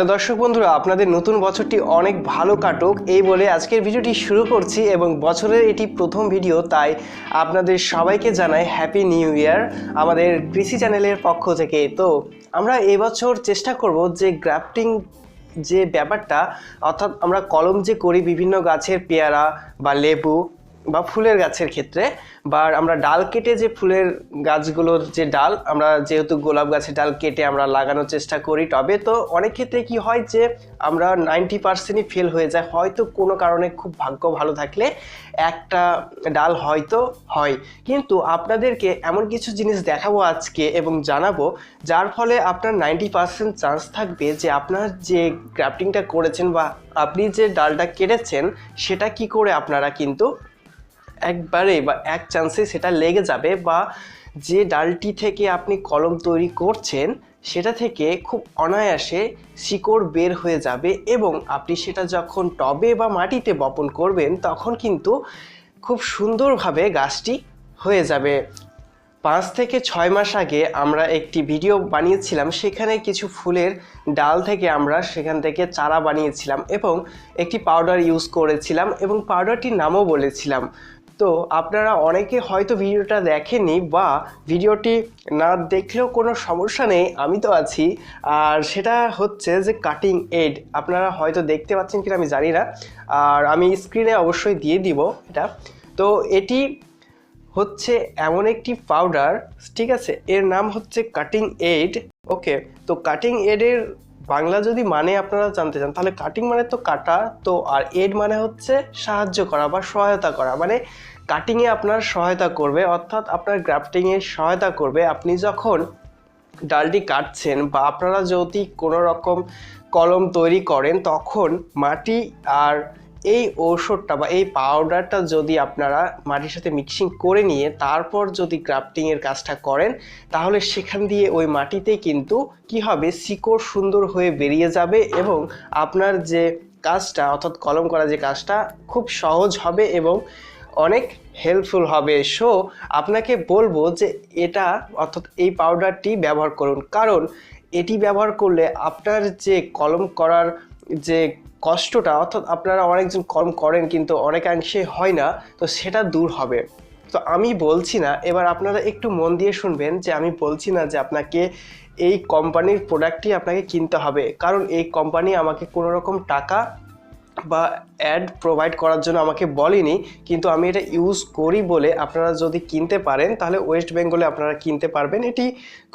তো দর্শক বন্ধুরা, আপনাদের নতুন বছরটি অনেক ভালো কাটুক, এই বলে আজকের ভিডিওটি শুরু করছি এবং বছরের এটি প্রথম ভিডিও, তাই আপনাদের সবাইকে জানাই হ্যাপি নিউ ইয়ার আমাদের কৃষি চ্যানেলের পক্ষ থেকে। তো আমরা এবছর চেষ্টা করব যে গ্রাফটিং যে ব্যাপারটা, অর্থাৎ আমরা কলম যে করি বিভিন্ন গাছের পেয়ারা বা লেবু বা ফুলের গাছের ক্ষেত্রে বা আমরা ডাল কেটে যে ফুলের গাছগুলোর যে ডাল, আমরা যেহেতু গোলাপ গাছের ডাল কেটে আমরা লাগানোর চেষ্টা করি, তবে তো অনেক ক্ষেত্রে কি হয় যে আমরা নাইনটি পার্সেন্টই ফেল হয়ে যায়। হয়তো কোনো কারণে খুব ভাগ্য ভালো থাকলে একটা ডাল হয়তো হয়। কিন্তু আপনাদেরকে এমন কিছু জিনিস দেখাবো আজকে এবং জানাব, যার ফলে আপনার নাইনটি পার্সেন্ট চান্স থাকবে যে আপনার যে গ্রাফটিংটা করেছেন বা আপনি যে ডালটা কেটেছেন, সেটা কি করে আপনারা কিন্তু একবারে বা এক চান্সে সেটা লেগে যাবে বা যে ডালটি থেকে আপনি কলম তৈরি করছেন, সেটা থেকে খুব অনায়াসে শিকড় বের হয়ে যাবে এবং আপনি সেটা যখন টবে বা মাটিতে বপন করবেন, তখন কিন্তু খুব সুন্দরভাবে গাছটি হয়ে যাবে। পাঁচ থেকে ছয় মাস আগে আমরা একটি ভিডিও বানিয়েছিলাম, সেখানে কিছু ফুলের ডাল থেকে আমরা সেখান থেকে চারা বানিয়েছিলাম এবং একটি পাউডার ইউজ করেছিলাম এবং পাউডারটির নামও বলেছিলাম। তো আপনারা অনেকে হয়তো ভিডিওটা দেখেননি বা ভিডিওটি না দেখলেও কোনো সমস্যা নেই, আমি তো আছি। আর সেটা হচ্ছে যে কাটিং এড আপনারা হয়তো দেখতে পাচ্ছেন কিনা আমি জানি না। আর আমি স্ক্রিনে অবশ্যই দিয়ে দিব এটা। তো এটি হচ্ছে এমন একটি পাউডার ঠিক আছে? এর নাম হচ্ছে কাটিং এড ওকে তো কাটিং এডের বাংলা যদি মানে আপনারা জানতে চান, তাহলে কাটিং মানে তো কাটা, তো আর এড মানে হচ্ছে সাহায্য করা বা সহায়তা করা। মানে কাটিংয়ে আপনার সহায়তা করবে, অর্থাৎ আপনার গ্রাফটিংয়ে সহায়তা করবে। আপনি যখন ডালটি কাটছেন বা আপনারা যদি কোনো রকম কলম তৈরি করেন, তখন মাটি আর এই ঔষধটা বা এই পাউডারটা যদি আপনারা মাটির সাথে মিক্সিং করে নিয়ে তারপর যদি গ্রাফটিংয়ের কাজটা করেন, তাহলে সেখান দিয়ে ওই মাটিতে কিন্তু কি হবে? শিকড় সুন্দর হয়ে বেরিয়ে যাবে এবং আপনার যে কাজটা, অর্থাৎ কলম করা যে কাজটা খুব সহজ হবে এবং অনেক হেল্পফুল হবে। সো আপনাকে বলব যে এটা, অর্থাৎ এই পাউডারটি ব্যবহার করুন। কারণ এটি ব্যবহার করলে আপনার যে কলম করার যে কষ্টটা, অর্থাৎ আপনারা অনেকজন কলম করেন কিন্তু অনেকাংশে হয় না, তো সেটা দূর হবে। তো আমি বলছি না, এবার আপনারা একটু মন দিয়ে শুনবেন যে আমি বলছি না যে আপনাকে এই কোম্পানির প্রোডাক্টই আপনাকে কিনতে হবে। কারণ এই কোম্পানি আমাকে কোনো রকম টাকা বা অ্যাড প্রোভাইড করার জন্য আমাকে বলেনি, কিন্তু আমি এটা ইউজ করি বলে আপনারা যদি কিনতে পারেন, তাহলে ওয়েস্ট বেঙ্গলে আপনারা কিনতে পারবেন। এটি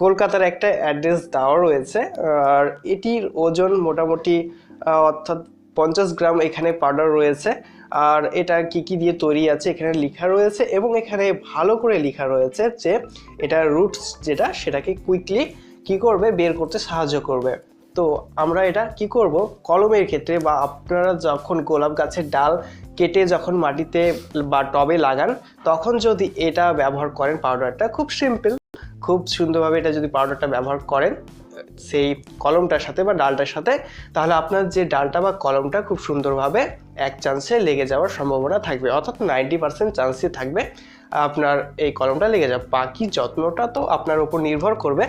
কলকাতার একটা অ্যাড্রেস দেওয়া রয়েছে, আর এটির ওজন মোটামুটি অর্থাৎ পঞ্চাশ গ্রাম এখানে পাউডার রয়েছে। আর এটা কি কি দিয়ে তৈরি আছে এখানে লেখা রয়েছে এবং এখানে ভালো করে লেখা রয়েছে যে এটা রুটস যেটা সেটাকে কুইকলি কি করবে, বের করতে সাহায্য করবে। তো আমরা এটা কি করব? কলমের ক্ষেত্রে বা আপনারা যখন গোলাপ গাছের ডাল কেটে যখন মাটিতে বা টবে লাগান, তখন যদি এটা ব্যবহার করেন পাউডারটা খুব সিম্পল খুব সুন্দরভাবে এটা যদি পাউডারটা ব্যবহার করেন, সেই কলমটার সাথে বা ডালটার সাথে, তাহলে আপনার যে ডালটা বা কলমটা খুব সুন্দরভাবে এক চান্সে লেগে যাওয়ার সম্ভাবনা থাকবে। অর্থাৎ নাইনটি পার্সেন্ট চান্সই থাকবে আপনার এই কলমটা লেগে যাবে বাকি যত্নটা তো আপনার উপর নির্ভর করবে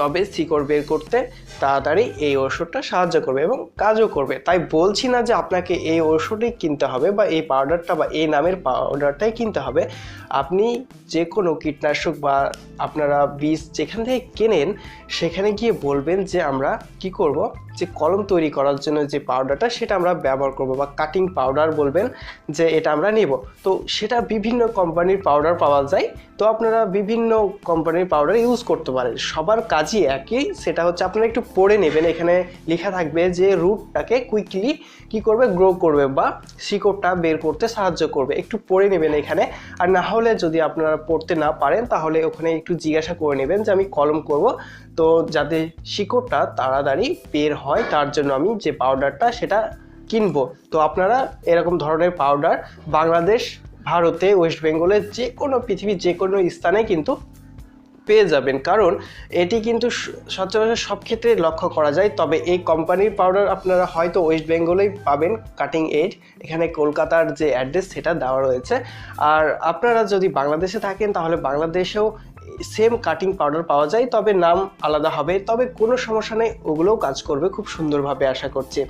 তবে শিকড় বের করতে তাড়াতাড়ি এই ওষুধটা সাহায্য করবে এবং কাজও করবে। তাই বলছি না যে আপনাকে এই ওষুধই কিনতে হবে বা এই পাউডারটা বা এই নামের পাউডারটাই কিনতে হবে। আপনি যে কোনো কীটনাশক বা আপনারা বীজ যেখান থেকে কেনেন, সেখানে গিয়ে বলবেন যে আমরা কি করব। যে কলম তৈরি করার জন্য যে পাউডারটা সেটা আমরা ব্যবহার করব বা কাটিং পাউডার বলবেন যে এটা আমরা নিব। তো সেটা বিভিন্ন কোম্পানির পাউডার পাওয়া যায়। তো আপনারা বিভিন্ন কোম্পানির পাউডার ইউজ করতে পারেন। সবার কাজই একই। সেটা হচ্ছে আপনারা একটু পড়ে নেবেন। এখানে লেখা থাকবে যে রুটটাকে কুইকলি কি করবে? গ্রো করবে বা শিকড়টা বের করতে সাহায্য করবে। একটু পড়ে নেবেন এখানে। আর না হলে যদি আপনারা পড়তে না পারেন, তাহলে ওখানে একটু জিজ্ঞাসা করে নেবেন যে আমি কলম করব। তো যাতে শিকড়টা তাড়াতাড়ি বের হয়, তার জন্য আমি যে পাউডারটা সেটা কিনবো। তো আপনারা এরকম ধরনের পাউডার বাংলাদেশ, ভারতে ওয়েস্ট বেঙ্গলের যে কোনো পৃথিবীর যে কোনো স্থানে কিন্তু পেয়ে যাবেন। কারণ এটি কিন্তু সচরাচর সব ক্ষেত্রে লক্ষ্য করা যায়। তবে এই কোম্পানির পাউডার আপনারা হয়তো ওয়েস্ট বেঙ্গলেই পাবেন কাটিং এড এখানে কলকাতার যে অ্যাড্রেস সেটা দেওয়া রয়েছে। আর আপনারা যদি বাংলাদেশে থাকেন, তাহলে বাংলাদেশেও সেম কাটিং পাউডার পাওয়া যায়, তবে নাম আলাদা হবে, তবে কোনো সমস্যা নেই, ওগুলোও কাজ করবে খুব সুন্দরভাবে আশা করছি।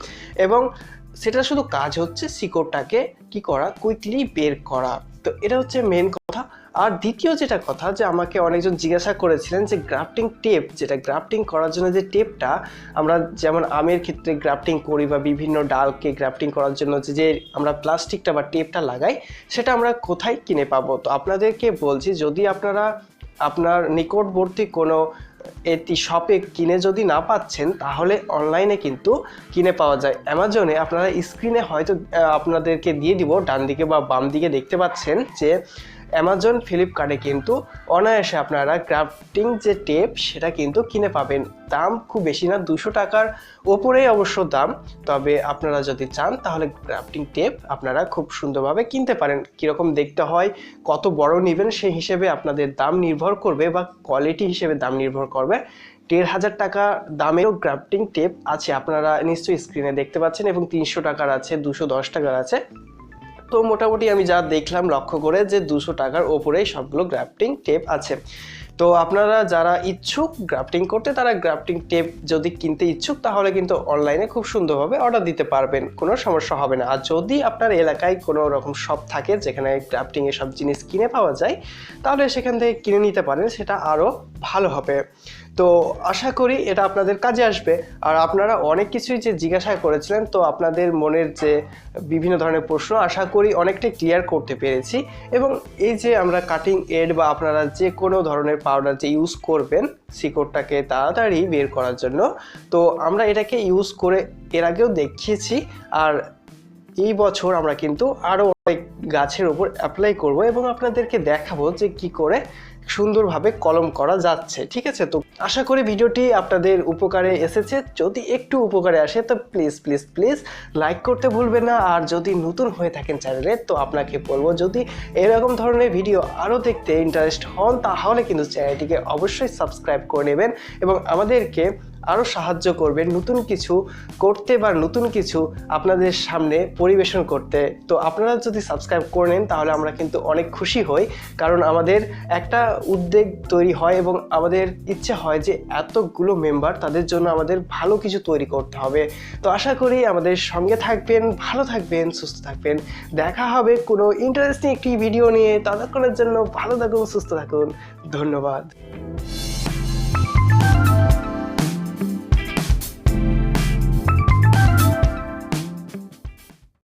এবং সেটা শুধু কাজ হচ্ছে শিকড়টাকে কি করা কুইকলি বের করা। তো এটা হচ্ছে মেন কথা। আর দ্বিতীয় যেটা কথা, যে আমাকে অনেকজন জিজ্ঞাসা করেছিলেন যে গ্রাফটিং টেপ যেটা গ্রাফটিং করার জন্য যে টেপটা আমরা যেমন আমের ক্ষেত্রে গ্রাফটিং করি বা বিভিন্ন ডালকে গ্রাফটিং করার জন্য যে যে আমরা প্লাস্টিকটা বা টেপটা লাগাই, সেটা আমরা কোথায় কিনে পাবো? তো আপনাদেরকে বলছি, যদি আপনারা আপনার নিকটবর্তী কোনো এটি শপে কিনে যদি না পাচ্ছেন, তাহলে অনলাইনে কিন্তু কিনে পাওয়া যায়। অ্যামাজনে আপনারা স্ক্রিনে হয়তো আপনাদেরকে দিয়ে দিব ডান দিকে বা বাম দিকে দেখতে পাচ্ছেন যে অ্যামাজন ফ্লিপকার্টে কিন্তু অনায়াসে আপনারা ক্রাফটিং যে টেপ সেটা কিন্তু কিনে পাবেন। দাম খুব বেশি না, দুশো টাকার ওপরেই অবশ্য দাম। তবে আপনারা যদি চান, তাহলে ক্রাফটিং টেপ আপনারা খুব সুন্দরভাবে কিনতে পারেন। কীরকম দেখতে হয়, কত বড় নেবেন সেই হিসেবে আপনাদের দাম নির্ভর করবে বা কোয়ালিটি হিসেবে দাম নির্ভর করবে। দেড় হাজার টাকা দামেরও গ্রাফটিং টেপ আছে, আপনারা নিশ্চয়ই স্ক্রিনে দেখতে পাচ্ছেন এবং তিনশো টাকার আছে, দুশো দশ টাকার আছে। তো মোটামুটি আমি যা দেখলাম লক্ষ্য করে যে দুশো টাকার ওপরেই সবগুলো গ্রাফটিং টেপ আছে। তো আপনারা যারা ইচ্ছুক গ্রাফটিং করতে, তারা গ্রাফটিং টেপ যদি কিনতে ইচ্ছুক, তাহলে কিন্তু অনলাইনে খুব সুন্দরভাবে অর্ডার দিতে পারবেন, কোনো সমস্যা হবে না। আর যদি আপনার এলাকায় কোনো রকম শপ থাকে, যেখানে গ্রাফটিং সব জিনিস কিনে পাওয়া যায়, তাহলে সেখান থেকে কিনে নিতে পারেন, সেটা আরও ভালো হবে। তো আশা করি এটা আপনাদের কাজে আসবে। আর আপনারা অনেক কিছুই যে জিজ্ঞাসা করেছিলেন, তো আপনাদের মনের যে বিভিন্ন ধরনের প্রশ্ন, আশা করি অনেকটাই ক্লিয়ার করতে পেরেছি। এবং এই যে আমরা কাটিং এড বা আপনারা যে কোনো ধরনের পাউডার যে ইউজ করবেন, শিকড়টাকে তাড়াতাড়ি বের করার জন্য, তো আমরা এটাকে ইউজ করে এর আগেও দেখিয়েছি। আর এই বছর আমরা কিন্তু আরও অনেক গাছের ওপর অ্যাপ্লাই করব এবং আপনাদেরকে দেখাবো যে কি করে সুন্দরভাবে কলম করা যাচ্ছে, ঠিক আছে? তো আশা করি ভিডিওটি আপনাদের উপকারে এসেছে। যদি একটু উপকারে আসে, তো প্লিজ প্লিজ প্লিজ লাইক করতে ভুলবেন না। আর যদি নতুন হয়ে থাকেন চ্যানেলে তো আপনাকে বলব, যদি এরকম ধরনের ভিডিও আরও দেখতে ইন্টারেস্ট হন, তাহলে কিন্তু চ্যানেলটিকে অবশ্যই সাবস্ক্রাইব করে নেবেন এবং আমাদেরকে আরও সাহায্য করবেন নতুন কিছু করতে বা নতুন কিছু আপনাদের সামনে পরিবেশন করতে। তো আপনারা যদি সাবস্ক্রাইব করে নেন, তাহলে আমরা কিন্তু অনেক খুশি হই। কারণ আমাদের একটা উদ্বেগ তৈরি হয় এবং আমাদের ইচ্ছে হয় যে এতগুলো মেম্বার তাদের জন্য আমাদের ভালো কিছু তৈরি করতে হবে। তো আশা করি আমাদের সঙ্গে থাকবেন, ভালো থাকবেন, সুস্থ থাকবেন। দেখা হবে কোনো ইন্টারেস্টিং একটি ভিডিও নিয়ে। ততক্ষণের জন্য ভালো থাকুন, সুস্থ থাকুন। ধন্যবাদ।